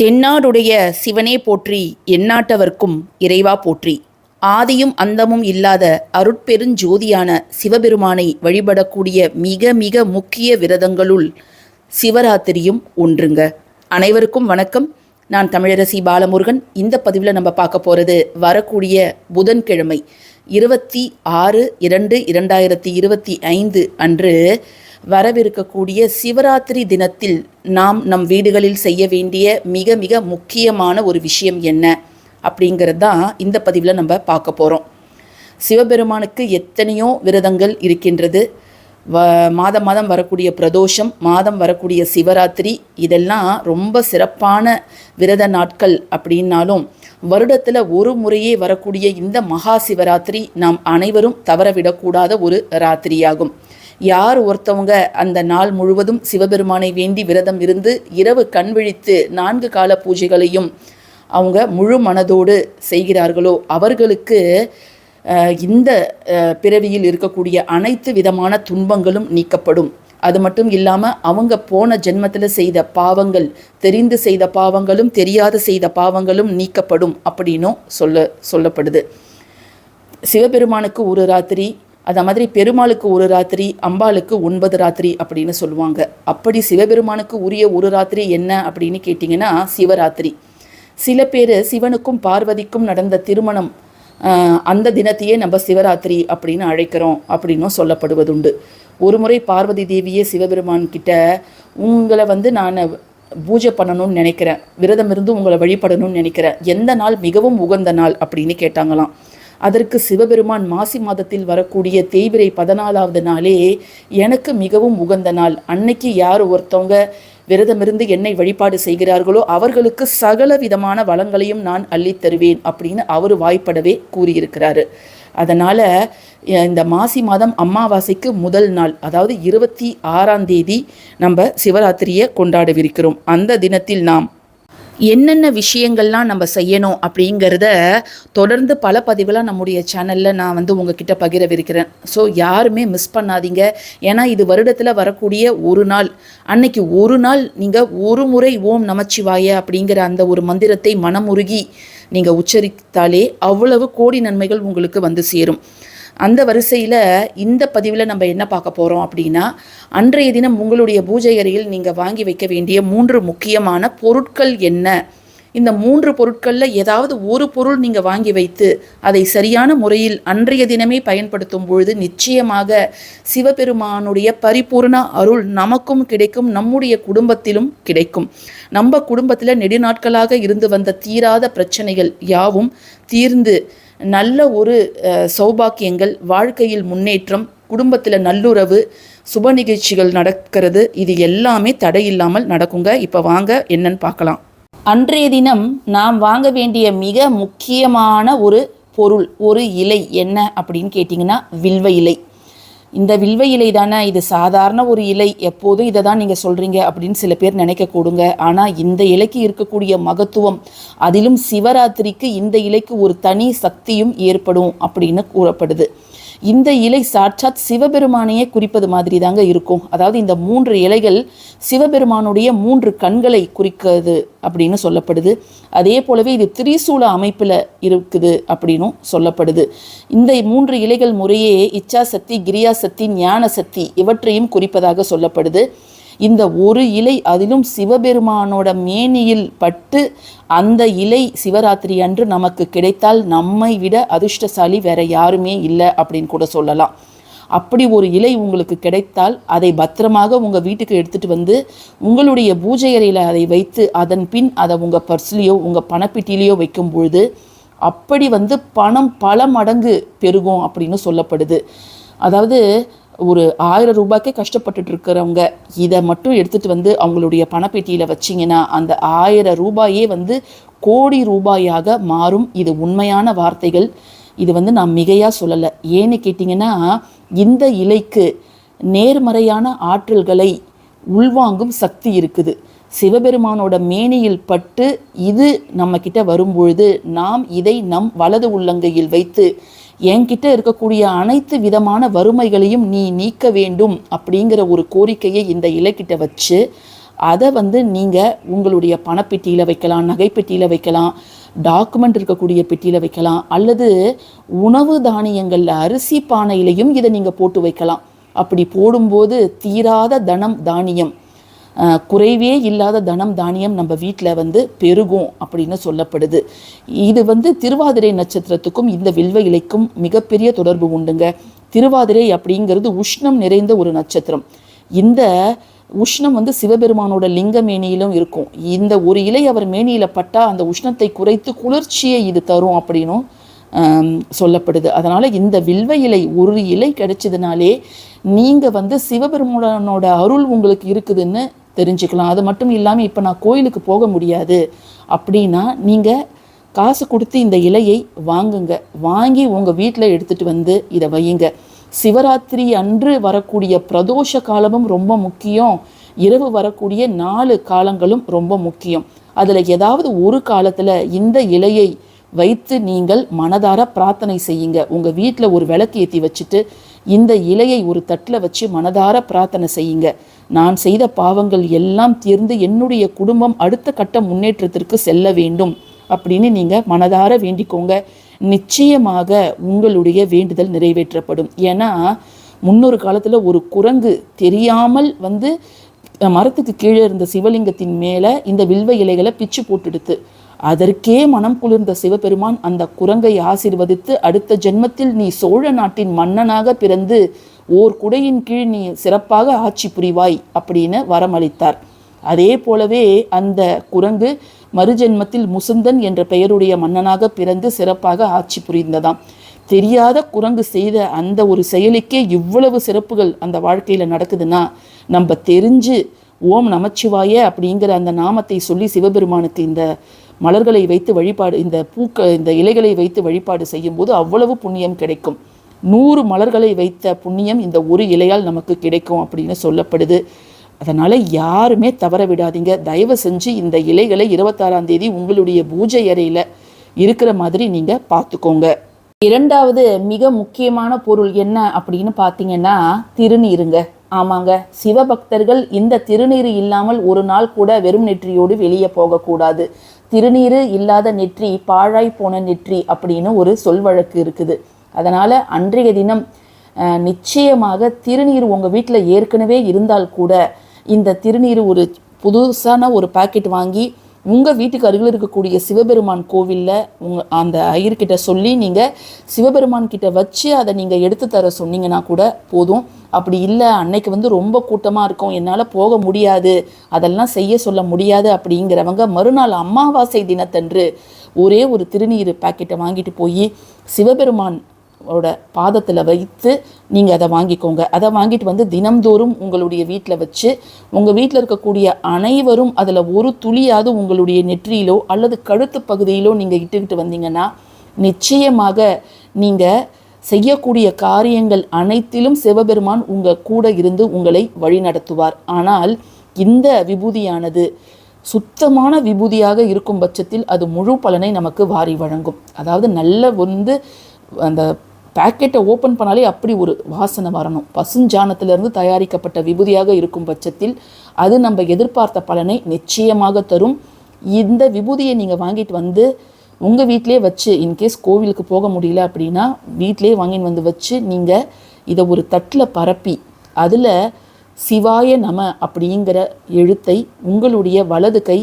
தென்னாடுடைய சிவனே போற்றி எந்நாட்டவர்க்கும் இறைவா போற்றி. ஆதியும் அந்தமும் இல்லாத அருட்பெருஞ்சோதியான சிவபெருமானை வழிபடக்கூடிய மிக மிக முக்கிய விரதங்களுள் சிவராத்திரியும் ஒன்றுங்க. அனைவருக்கும் வணக்கம். நான் தமிழரசி பாலமுருகன். இந்த பதிவில் நம்ம பார்க்க போகிறது வரக்கூடிய புதன்கிழமை இருபத்தி ஆறு இரண்டு இரண்டாயிரத்தி இருபத்தி ஐந்து அன்று வரவிருக்கக்கூடிய சிவராத்திரி தினத்தில் நாம் நம் வீடுகளில் செய்ய வேண்டிய மிக மிக முக்கியமான ஒரு விஷயம் என்ன அப்படிங்கிறது தான் இந்த பதிவில் நம்ம பார்க்க போகிறோம் சிவபெருமானுக்கு எத்தனையோ விரதங்கள் இருக்கின்றது. வ மாதம் மாதம் வரக்கூடிய பிரதோஷம் மாதம் வரக்கூடிய சிவராத்திரி இதெல்லாம் ரொம்ப சிறப்பான விரத நாட்கள் அப்படின்னாலும் வருடத்தில் ஒரு முறையே வரக்கூடிய இந்த மகா சிவராத்திரி நாம் அனைவரும் தவறவிடக்கூடாத ஒரு ராத்திரியாகும். யார் ஒருத்தவங்க அந்த நாள் முழுவதும் சிவபெருமானை வேண்டி விரதம் இருந்து இரவு கண் விழித்து நான்கு கால பூஜைகளையும் அவங்க முழு மனதோடு செய்கிறார்களோ அவர்களுக்கு இந்த பிறவியில் இருக்கக்கூடிய அனைத்து விதமான துன்பங்களும் நீக்கப்படும். அது மட்டும் இல்லாமல் அவங்க போன ஜென்மத்தில் செய்த பாவங்கள் தெரிந்து செய்த பாவங்களும் தெரியாத செய்த பாவங்களும் நீக்கப்படும் அப்படின்னும் சொல்ல சொல்லப்படுது. சிவபெருமானுக்கு ஒரு ராத்திரி அதை மாதிரி பெருமாளுக்கு ஒரு ராத்திரி அம்பாளுக்கு ஒன்பது ராத்திரி அப்படின்னு சொல்லுவாங்க. அப்படி சிவபெருமானுக்கு உரிய ஒரு ராத்திரி என்ன அப்படின்னு கேட்டிங்கன்னா சிவராத்திரி. சில பேர் சிவனுக்கும் பார்வதிக்கும் நடந்த திருமணம் அந்த தினத்தையே நம்ம சிவராத்திரி அப்படின்னு அழைக்கிறோம் அப்படின்னும் சொல்லப்படுவதுண்டு. ஒரு முறை பார்வதி தேவியே சிவபெருமான் கிட்ட உங்களை வந்து நான் பூஜை பண்ணணும்னு நினைக்கிறேன். விரதம் இருந்து உங்களை வழிபடணும்னு நினைக்கிறேன். எந்த நாள் மிகவும் உகந்த நாள்? அப்படின்னு கேட்டாங்களாம். அதற்கு சிவபெருமான் மாசி மாதத்தில் வரக்கூடிய தேய்பிரை பதினாலாவது நாளே எனக்கு மிகவும் உகந்த நாள். அன்னைக்கு யார் ஒருத்தவங்க விரதமிருந்து என்னை வழிபாடு செய்கிறார்களோ அவர்களுக்கு சகல விதமான வளங்களையும் நான் அள்ளி தருவேன் அப்படின்னு அவர் வாய்ப்படவே கூறியிருக்கிறாரு. அதனால் இந்த மாசி மாதம் அமாவாசைக்கு முதல் நாள் அதாவது இருபத்தி ஆறாம் தேதி நம்ம சிவராத்திரியை கொண்டாடவிருக்கிறோம். அந்த தினத்தில் நாம் என்னென்ன விஷயங்கள்லாம் நம்ம செய்யணும் அப்படிங்கிறத தொடர்ந்து பல பதிவெல்லாம் நம்முடைய சேனலில் நான் வந்து உங்ககிட்ட பகிரவிருக்கிறேன். ஸோ யாருமே மிஸ் பண்ணாதீங்க. ஏன்னா இது வருடத்தில் வரக்கூடிய ஒரு நாள். அன்னைக்கு ஒரு நாள் நீங்கள் ஒரு முறை ஓம் நமச்சிவாய அப்படிங்கிற அந்த ஒரு மந்திரத்தை மனமுருகி நீங்கள் உச்சரித்தாலே அவ்வளவு கோடி நன்மைகள் உங்களுக்கு வந்து சேரும். அந்த வரிசையில் இந்த பதிவில் நம்ம என்ன பார்க்க போகிறோம் அப்படின்னா அன்றைய தினம் உங்களுடைய பூஜை அறையில் நீங்கள் வாங்கி வைக்க வேண்டிய மூன்று முக்கியமான பொருட்கள் என்ன? இந்த மூன்று பொருட்களில் ஏதாவது ஒரு பொருள் நீங்கள் வாங்கி வைத்து அதை சரியான முறையில் அன்றைய தினமே பயன்படுத்தும் பொழுது நிச்சயமாக சிவபெருமானுடைய பரிபூர்ண அருள் நமக்கும் கிடைக்கும் நம்முடைய குடும்பத்திலும் கிடைக்கும். நம்ம குடும்பத்தில் நெடுநாட்களாக இருந்து வந்த தீராத பிரச்சனைகள் யாவும் தீர்ந்து நல்ல ஒரு சௌபாக்கியங்கள் வாழ்க்கையில் முன்னேற்றம் குடும்பத்தில் நல்லுறவு சுப நிகழ்ச்சிகள் நடக்கிறது இது எல்லாமே தடையில்லாமல் நடக்குங்க. இப்போ வாங்க என்னன்னு பார்க்கலாம். அன்றைய தினம் நாம் வாங்க வேண்டிய மிக முக்கியமான ஒரு பொருள் ஒரு இலை என்ன அப்படின்னு கேட்டிங்கன்னா வில்வ இலை. இந்த வில்வ இலை தானே இது சாதாரண ஒரு இலை எப்போதும் இதை தான் நீங்கள் சொல்கிறீங்க அப்படின்னு சில பேர் நினைக்க கூடுங்க. ஆனால் இந்த இலைக்கு இருக்கக்கூடிய மகத்துவம் அதிலும் சிவராத்திரிக்கு இந்த இலைக்கு ஒரு தனி சக்தியும் ஏற்படும் அப்படின்னு கூறப்படுது. இந்த இலை சாட்சாத் சிவபெருமானையே குறிப்பது மாதிரி தாங்க இருக்கும். அதாவது இந்த மூன்று இலைகள் சிவபெருமானுடைய மூன்று கண்களை குறிக்கிறது அப்படின்னு சொல்லப்படுது. அதே போலவே இது திரிசூல அமைப்பில் இருக்குது அப்படின்னும் சொல்லப்படுது. இந்த மூன்று இலைகள் முறையே இச்சா சக்தி கிரியா சக்தி ஞான சக்தி இவற்றையும் குறிப்பதாக சொல்லப்படுது. இந்த ஒரு இலை அதிலும் சிவபெருமானோட மேனியில் பட்டு அந்த இலை சிவராத்திரி அன்று நமக்கு கிடைத்தால் நம்மை விட அதிர்ஷ்டசாலி வேற யாருமே இல்லை அப்படின்னு கூட சொல்லலாம். அப்படி ஒரு இலை உங்களுக்கு கிடைத்தால் அதை பத்திரமாக உங்கள் வீட்டுக்கு எடுத்துகிட்டு வந்து உங்களுடைய பூஜை அறையில் அதை வைத்து அதன் பின் அதை உங்கள் பர்ஸ்லேயோ உங்கள் பணப்பெட்டியிலையோ வைக்கும் பொழுது அப்படி வந்து பணம் பல மடங்கு பெருகும் அப்படின்னு சொல்லப்படுது. அதாவது ஒரு ஆயிரம் ரூபாய்க்கே கஷ்டப்பட்டுட்டு இருக்கிறவங்க இதை மட்டும் எடுத்துகிட்டு வந்து அவங்களுடைய பணப்பெட்டியில் வச்சிங்கன்னா அந்த ஆயிரம் ரூபாயே வந்து கோடி ரூபாயாக மாறும். இது உண்மையான வார்த்தைகள். இது வந்து நான் மிகையாக சொல்லலை. ஏன்னு கேட்டிங்கன்னா இந்த இலைக்கு நேர்மறையான ஆற்றல்களை உள்வாங்கும் சக்தி இருக்குது. சிவபெருமானோட மேனியில் பட்டு இது நம்மக்கிட்ட வரும்பொழுது நாம் இதை நம் வலது உள்ளங்கையில் வைத்து என்கிட்ட இருக்கக்கூடிய அனைத்து விதமான வறுமைகளையும் நீ நீக்க வேண்டும் அப்படிங்கிற ஒரு கோரிக்கையை இந்த இலைக்கிட்ட வச்சு அதை வந்து நீங்கள் உங்களுடைய பணப்பெட்டியில் வைக்கலாம் நகைப்பெட்டியில் வைக்கலாம் டாக்குமெண்ட் இருக்கக்கூடிய பெட்டியில் வைக்கலாம் அல்லது உணவு தானியங்களில் அரிசி பானையிலையும் இதை நீங்கள் போட்டு வைக்கலாம். அப்படி போடும்போது தீராத தனம் தானியம். குறைவே இல்லாத தனம் தானியம் நம்ம வீட்டில் வந்து பெருகும் அப்படின்னு சொல்லப்படுது. இது வந்து திருவாதிரை நட்சத்திரத்துக்கும் இந்த வில்வ இலைக்கும் மிகப்பெரிய தொடர்பு உண்டுங்க. திருவாதிரை அப்படிங்கிறது உஷ்ணம் நிறைந்த ஒரு நட்சத்திரம். இந்த உஷ்ணம் வந்து சிவபெருமானோட லிங்க மேனியிலும் இருக்கும். இந்த ஒரு இலை அவர் மேனியில் பட்டா அந்த உஷ்ணத்தை குறைத்து குளிர்ச்சியை இது தரும் அப்படின்னும் சொல்லப்படுது. அதனால் இந்த வில்வ இலை ஒரு இலை கிடைச்சதுனாலே நீங்கள் வந்து சிவபெருமானோட அருள் உங்களுக்கு இருக்குதுன்னு தெரிஞ்சுக்கலாம். அது மட்டும் இல்லாமல் இப்போ நான் கோயிலுக்கு போக முடியாது. அப்படின்னா நீங்கள் காசு கொடுத்து இந்த இலையை வாங்குங்க. வாங்கி உங்கள் வீட்டில் எடுத்துட்டு வந்து இதை வையுங்க. சிவராத்திரி அன்று வரக்கூடிய பிரதோஷ காலமும் ரொம்ப முக்கியம். இரவு வரக்கூடிய நாலு காலங்களும் ரொம்ப முக்கியம். அதில் ஏதாவது ஒரு காலத்தில் இந்த இலையை வைத்து நீங்கள் மனதார பிரார்த்தனை செய்யுங்க. உங்கள் வீட்டில் ஒரு விளக்கு ஏற்றி வச்சுட்டு இந்த இலையை ஒரு தட்டில் வச்சு மனதார பிரார்த்தனை செய்யுங்க. நான் செய்த பாவங்கள் எல்லாம் தீர்ந்து என்னுடைய குடும்பம் அடுத்த கட்ட முன்னேற்றத்திற்கு செல்ல வேண்டும் அப்படின்னு நீங்கள் மனதார வேண்டிக்கோங்க. நிச்சயமாக உங்களுடைய வேண்டுதல் நிறைவேற்றப்படும். ஏன்னா முன்னொரு காலத்தில் ஒரு குரங்கு தெரியாமல் வந்து மரத்துக்கு கீழே இருந்த சிவலிங்கத்தின் மேலே இந்த வில்வ இலைகளை பிச்சு போட்டுடுத்து அதற்கே மனம் குளிர்ந்த சிவபெருமான் அந்த குரங்கை ஆசிர்வதித்து அடுத்த ஜென்மத்தில் நீ சோழ நாட்டின் மன்னனாக பிறந்து ஓர் குடையின் கீழ் நீ சிறப்பாக ஆட்சி புரிவாய் அப்படின்னு வரமளித்தார். அதே போலவே அந்த குரங்கு மறுஜென்மத்தில் முசுந்தன் என்ற பெயருடைய மன்னனாக பிறந்து சிறப்பாக ஆட்சி புரிந்ததாம். தெரியாத குரங்கு செய்த அந்த ஒரு செயலுக்கே இவ்வளவு சிறப்புகள் அந்த வாழ்க்கையில் நடக்குதுன்னா நம்ம தெரிஞ்சு ஓம் நமச்சிவாய அப்படிங்கிற அந்த நாமத்தை சொல்லி சிவபெருமானுக்கு இந்த மலர்களை வைத்து வழிபாடு இந்த பூக்க இந்த இலைகளை வைத்து வழிபாடு செய்யும்போது அவ்வளவு புண்ணியம் கிடைக்கும். நூறு மலர்களை வைத்த புண்ணியம் இந்த ஒரு இலையால் நமக்கு கிடைக்கும் அப்படின்னு சொல்லப்படுது. அதனால் யாருமே தவற விடாதீங்க. தயவு செஞ்சு இந்த இலைகளை இருபத்தாறாம் தேதி உங்களுடைய பூஜை அறையில் இருக்கிற மாதிரி நீங்கள் பார்த்துக்கோங்க. இரண்டாவது மிக முக்கியமான பொருள் என்ன அப்படின்னு பார்த்தீங்கன்னா திருநீருங்க. ஆமாங்க. சிவபக்தர்கள் இந்த திருநீர் இல்லாமல் ஒரு நாள் கூட வெறும் நெற்றியோடு வெளியே போகக்கூடாது. திருநீர் இல்லாத நெற்றி பாழாய் போன நெற்றி அப்படின்னு ஒரு சொல் வழக்கு இருக்குது. அதனால் அன்றைய தினம் நிச்சயமாக திருநீர் உங்கள் வீட்டில் ஏற்கனவே இருந்தால் கூட இந்த திருநீர் ஒரு புதுசான ஒரு பாக்கெட் வாங்கி உங்கள் வீட்டுக்கு அருகில் இருக்கக்கூடிய சிவபெருமான் கோவிலில் உங்கள் அந்த ஐயர்கிட்ட சொல்லி நீங்கள் சிவபெருமான் கிட்ட வச்சு அதை நீங்கள் எடுத்து தர சொன்னீங்கன்னா கூட போதும். அப்படி இல்லை அன்னைக்கு வந்து ரொம்ப கூட்டமாக இருக்கும் என்னால் போக முடியாது அதெல்லாம் செய்ய சொல்ல முடியாது அப்படிங்கிறவங்க மறுநாள் அமாவாசை தினத்தன்று ஒரே ஒரு திருநீர் பாக்கெட்டை வாங்கிட்டு போய் சிவபெருமான் ஓட பாதத்தில் வைத்து நீங்கள் அதை வாங்கிக்கோங்க. அதை வாங்கிட்டு வந்து தினம்தோறும் உங்களுடைய வீட்டில் வச்சு உங்கள் வீட்டில் இருக்கக்கூடிய அனைவரும் அதில் ஒரு துளியாவது உங்களுடைய நெற்றியிலோ அல்லது கழுத்து பகுதியிலோ நீங்கள் இட்டுக்கிட்டு வந்தீங்கன்னா நிச்சயமாக நீங்கள் செய்யக்கூடிய காரியங்கள் அனைத்திலும் சிவபெருமான் உங்கள் கூட இருந்து உங்களை வழிநடத்துவார். ஆனால் இந்த விபூதியானது சுத்தமான விபூதியாக இருக்கும் பட்சத்தில் அது முழு பலனை நமக்கு வாரி வழங்கும். அதாவது நல்ல வந்து அந்த பேக்கெட்டை ஓப்பன் பண்ணாலே அப்படி ஒரு வாசனை வரணும். பசுஞ்சாணத்திலிருந்து தயாரிக்கப்பட்ட விபூதியாக இருக்கும் பட்சத்தில் அது நம்ம எதிர்பார்த்த பலனை நிச்சயமாக தரும். இந்த விபூதியை நீங்கள் வாங்கிட்டு வந்து உங்கள் வீட்டிலே வச்சு இன்கேஸ் கோவிலுக்கு போக முடியல அப்படின்னா வீட்டிலே வாங்கின்னு வந்து வச்சு நீங்கள் இதை ஒரு தட்டில் பரப்பி அதில் சிவாய நம அப்படிங்கிற எழுத்தை உங்களுடைய வலது கை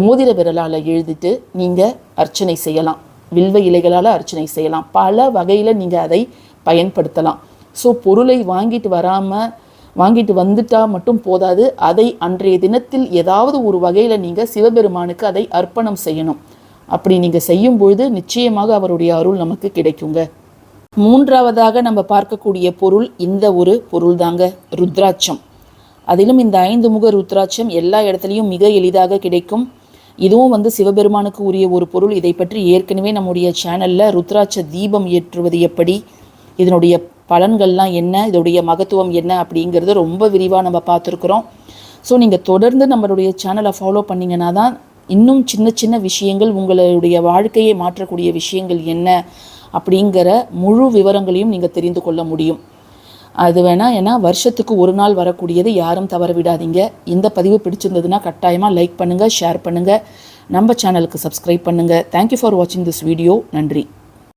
மோதிர விரலால் எழுதிட்டு நீங்கள் அர்ச்சனை செய்யலாம். வில்வ இலைகளால் அர்ச்சனை செய்யலாம். பல வகையில் நீங்கள் அதை பயன்படுத்தலாம். ஸோ பொருளை வாங்கிட்டு வராமல் வாங்கிட்டு வந்துட்டா மட்டும் போதாது. அதை அன்றைய தினத்தில் ஏதாவது ஒரு வகையில் நீங்கள் சிவபெருமானுக்கு அதை அர்ப்பணம் செய்யணும். அப்படி நீங்கள் செய்யும் பொழுது நிச்சயமாக அவருடைய அருள் நமக்கு கிடைக்குங்க. மூன்றாவதாக நம்ம பார்க்கக்கூடிய பொருள் இந்த ஒரு பொருள் தாங்க ருத்ராட்சம். அதிலும் இந்த ஐந்து முக ருத்ராட்சம் எல்லா இடத்துலையும் மிக எளிதாக கிடைக்கும். இதுவும் வந்து சிவபெருமானுக்கு உரிய ஒரு பொருள். இதை பற்றி ஏற்கனவே நம்முடைய சேனலில் ருத்ராட்ச தீபம் ஏற்றுவது எப்படி இதனுடைய பலன்கள்லாம் என்ன இதோடைய மகத்துவம் என்ன அப்படிங்கிறத ரொம்ப விரிவாக நம்ம பார்த்துருக்குறோம். ஸோ நீங்கள் தொடர்ந்து நம்மளுடைய சேனலை ஃபாலோ பண்ணிங்கன்னா தான் இன்னும் சின்ன சின்ன விஷயங்கள் உங்களுடைய வாழ்க்கையை மாற்றக்கூடிய விஷயங்கள் என்ன அப்படிங்கிற முழு விவரங்களையும் நீங்கள் தெரிந்து கொள்ள முடியும். அது வேணால் ஏன்னா வருஷத்துக்கு ஒரு நாள் வரக்கூடியது யாரும் தவற விடாதீங்க. இந்த பதிவு பிடிச்சிருந்ததுன்னா கட்டாயமாக லைக் பண்ணுங்கள் ஷேர் பண்ணுங்கள் நம்ம சேனலுக்கு சப்ஸ்கிரைப் பண்ணுங்கள் தேங்க்யூ ஃபார் வாட்சிங் திஸ் வீடியோ நன்றி.